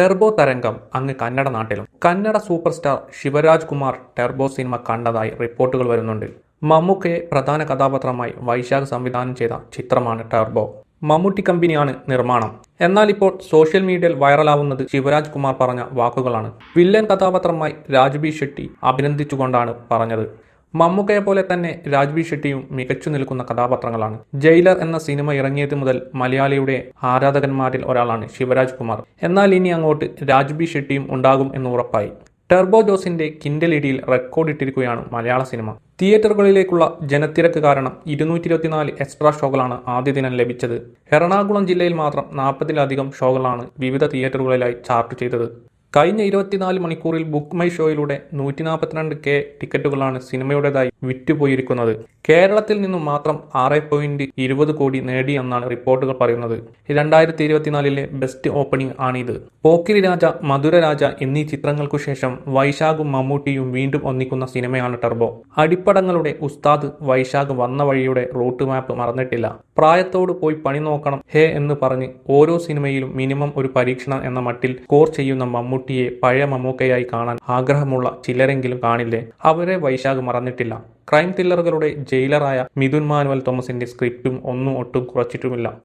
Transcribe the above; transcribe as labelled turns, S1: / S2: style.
S1: Turbo തരംഗം അങ്ങ് കന്നഡ നാട്ടിലും. Kannada super star Shivaraj Kumar Turbo cinema കണ്ടതായി റിപ്പോർട്ടുകൾ വരുന്നുണ്ട്. മമ്മൂക്കയെ പ്രധാന കഥാപാത്രമായി വൈശാഖ് സംവിധാനം ചെയ്ത ചിത്രമാണ് ടെർബോ. മമ്മൂട്ടി കമ്പനിയാണ് നിർമ്മാണം. എന്നാൽ ഇപ്പോൾ സോഷ്യൽ മീഡിയയിൽ വൈറലാവുന്നത് ശിവരാജ് കുമാർ പറഞ്ഞ വാക്കുകളാണ്. വില്ലൻ കഥാപാത്രമായി രാജ്ബി ഷെട്ടി അഭിനന്ദിച്ചുകൊണ്ടാണ് പറഞ്ഞത്. മമ്മൂക്കയെ പോലെ തന്നെ രാജ്വി ഷെട്ടിയും മികച്ചു നിൽക്കുന്ന കഥാപാത്രങ്ങളാണ്. ജയിലർ എന്ന സിനിമ ഇറങ്ങിയത് മുതൽ മലയാളിയുടെ ആരാധകന്മാരിൽ ഒരാളാണ് ശിവരാജ് കുമാർ. എന്നാൽ ഇനി അങ്ങോട്ട് രാജ്ബി ഷെട്ടിയും ഉണ്ടാകും എന്ന് ഉറപ്പായി. ടെർബോ ജോസിന്റെ കിൻഡൽ ഇടിയിൽ റെക്കോർഡിട്ടിരിക്കുകയാണ് മലയാള സിനിമ. തിയേറ്ററുകളിലേക്കുള്ള ജനത്തിരക്ക് കാരണം ഇരുന്നൂറ്റി ഇരുപത്തിനാല് എക്സ്ട്രാ ഷോകളാണ് ആദ്യ ദിനം ലഭിച്ചത്. എറണാകുളം ജില്ലയിൽ മാത്രം നാൽപ്പതിലധികം ഷോകളാണ് വിവിധ തിയേറ്ററുകളിലായി ചാർട്ട് ചെയ്തത്. കഴിഞ്ഞ ഇരുപത്തിനാല് മണിക്കൂറിൽ ബുക്ക് മൈ ഷോയിലൂടെ നൂറ്റി നാൽപ്പത്തിരണ്ട് കെ ടിക്കറ്റുകളാണ് സിനിമയുടേതായി വിറ്റുപോയിരിക്കുന്നത്. കേരളത്തിൽ നിന്നും മാത്രം ആറ് പോയിന്റ് ഇരുപത് കോടി നേടി എന്നാണ് റിപ്പോർട്ടുകൾ പറയുന്നത്. രണ്ടായിരത്തി ഇരുപത്തിനാലിലെ ബെസ്റ്റ് ഓപ്പണിംഗ് ആണിത്. പോക്കിരി രാജ മധുര രാജ എന്നീ ചിത്രങ്ങൾക്കു ശേഷം വൈശാഖും മമ്മൂട്ടിയും വീണ്ടും ഒന്നിക്കുന്ന സിനിമയാണ് ടർബോ. അടിപ്പടങ്ങളുടെ ഉസ്താദ് വൈശാഖ് വന്ന വഴിയുടെ റൂട്ട് മാപ്പ് മറന്നിട്ടില്ല. പ്രായത്തോട് പോയി പണി നോക്കണം ഹേ എന്ന് പറഞ്ഞ് ഓരോ സിനിമയിലും മിനിമം ഒരു പരീക്ഷണം എന്ന മട്ടിൽ സ്കോർ ചെയ്യുന്ന മമ്മൂട്ടിയെ പഴയ മമ്മൂക്കയായി കാണാൻ ആഗ്രഹമുള്ള ചിലരെങ്കിലും കാണില്ലേ? അവരെ വൈശാഖ് മറന്നിട്ടില്ല. ക്രൈം ത്രില്ലറുകളുടെ ജയിലറായ മിഥുൻ മാനുവൽ തോമസിന്റെ സ്ക്രിപ്റ്റും ഒന്നും ഒട്ടും കുറച്ചിട്ടുമില്ല.